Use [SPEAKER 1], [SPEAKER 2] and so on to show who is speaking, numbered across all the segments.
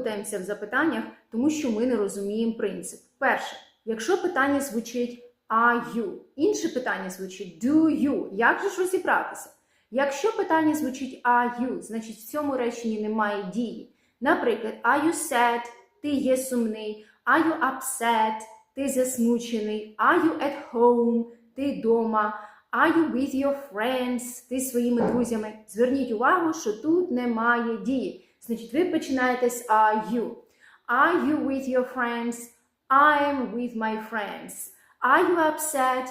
[SPEAKER 1] плутаємося в запитаннях, тому що ми не розуміємо принцип. Перше, якщо питання звучить are you, інше питання звучить do you. Як же ж розібратися? Якщо питання звучить are you, значить в цьому реченні немає дії. Наприклад, are you sad? Ти є сумний, are you upset? Ти засмучений, are you at home? Ти вдома. Are you with your friends? Ти своїми друзями. Зверніть увагу, що тут немає дії. Значить, ви починаєте з are you. Are you with your friends? I'm with my friends. Are you upset?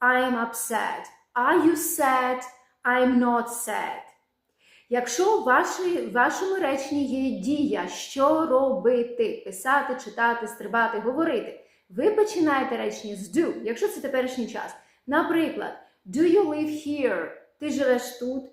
[SPEAKER 1] I'm upset. Are you sad? I'm not sad. Якщо в, вашому реченні є дія, що робити, писати, читати, стрибати, говорити, ви починаєте речення з do, якщо це теперішній час. Наприклад, do you live here? Ти живеш тут.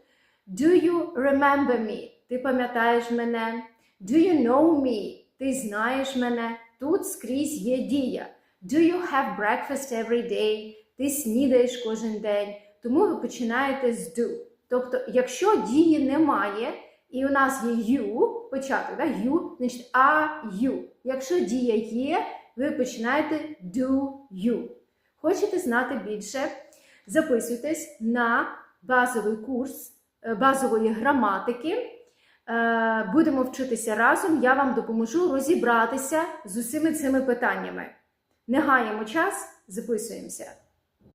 [SPEAKER 1] Do you remember me? Ти пам'ятаєш мене. Do you know me? Ти знаєш мене. Тут скрізь є дія. Do you have breakfast every day? Ти снідаєш кожен день. Тому ви починаєте з do. Тобто, якщо дії немає, і у нас є you, початок, да? you, значить are you. Якщо дія є, ви починаєте do you. Хочете знати більше? Записуйтесь на базовий курс е, базової граматики. Е, Будемо вчитися разом. Я вам допоможу розібратися з усіми цими питаннями. Не гаємо час, записуємося.